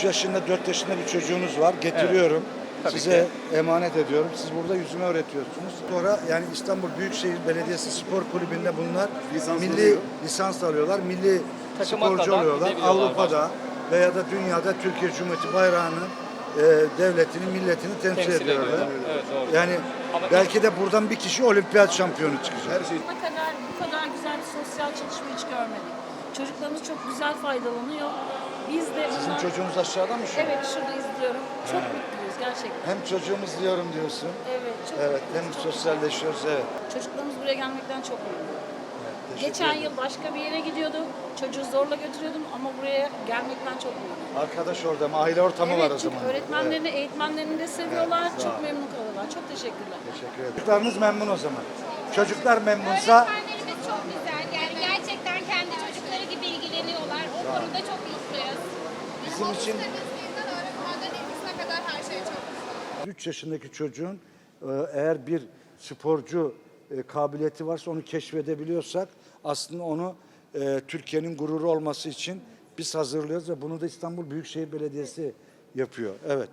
3 yaşında 4 yaşında bir çocuğunuz var. Getiriyorum. Tabii Size emanet ediyorum. Siz burada yüzme öğretiyorsunuz. Sonra yani İstanbul Büyükşehir Belediyesi Spor Kulübü'nde bunlar Lisans milli alıyor. lisans alıyorlar. Milli Takıma sporcu oluyorlar. Avrupa'da veya da dünyada Türkiye Cumhuriyeti bayrağını, e, devletini, milletini temsil, Temsil ediyorlar. ediyorlar. Evet doğru. Yani Ama belki de buradan bir kişi olimpiyat şampiyonu çıkacak. Her şey Ne kadar bu kadar güzel bir sosyal çalışma hiç görmedik. Çocuklarımız çok güzel faydalanıyor. Biz de Sizin bundan... çocuğunuz aşağıda mı şu? an? Evet şurada izliyorum. Çok mutluyuz gerçekten. Hem çocuğumuz diyorum diyorsun. Evet çok Evet, hem sosyalleşiyoruz evet. Çocuklarımız buraya gelmekten çok mutlu. Teşekkür Geçen ederim. yıl başka bir yere gidiyordu. Çocuğu zorla götürüyordum ama buraya gelmekten çok mutluyum. Arkadaş orada mı? Aile ortamı evet var o çünkü zaman. öğretmenlerini, eğitmenlerini de seviyorlar. Evet, sağ çok memnun kalıyorlar. Çok teşekkürler. Teşekkür ederim. Çocuklarınız memnun o zaman. Çocuklar memnunsa Öğretmenlerimiz çok güzel. Yani gerçekten kendi çocukları gibi ilgileniyorlar. O konuda çok mutluyuz. Bizim için kadar her şey çok güzel. 3 yaşındaki çocuğun e, eğer bir sporcu e, kabiliyeti varsa onu keşfedebiliyorsak aslında onu e, Türkiye'nin gururu olması için biz hazırlıyoruz ve bunu da İstanbul Büyükşehir Belediyesi yapıyor. Evet.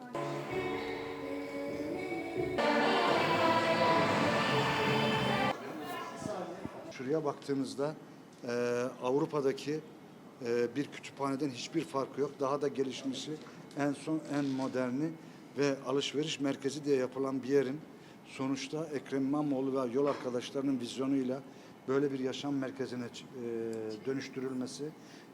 Şuraya baktığımızda e, Avrupa'daki e, bir kütüphaneden hiçbir farkı yok. Daha da gelişmişi, en son en moderni ve alışveriş merkezi diye yapılan bir yerin sonuçta Ekrem İmamoğlu ve yol arkadaşlarının vizyonuyla böyle bir yaşam merkezine e, dönüştürülmesi,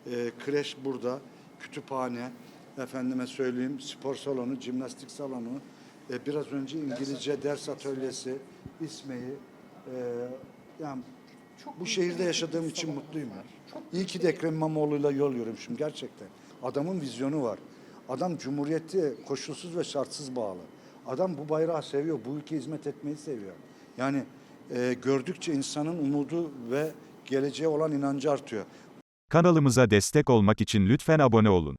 e, kreş burada, kütüphane, efendime söyleyeyim spor salonu, jimnastik salonu, e, biraz önce İngilizce ders atölyesi, İSME'yi, e, yani bu şehirde yaşadığım için mutluyum. İyi ki de Ekrem İmamoğlu'yla yol yürümüşüm gerçekten. Adamın vizyonu var. Adam cumhuriyeti koşulsuz ve şartsız bağlı. Adam bu bayrağı seviyor, bu ülkeye hizmet etmeyi seviyor. Yani e, gördükçe insanın umudu ve geleceğe olan inancı artıyor. Kanalımıza destek olmak için lütfen abone olun.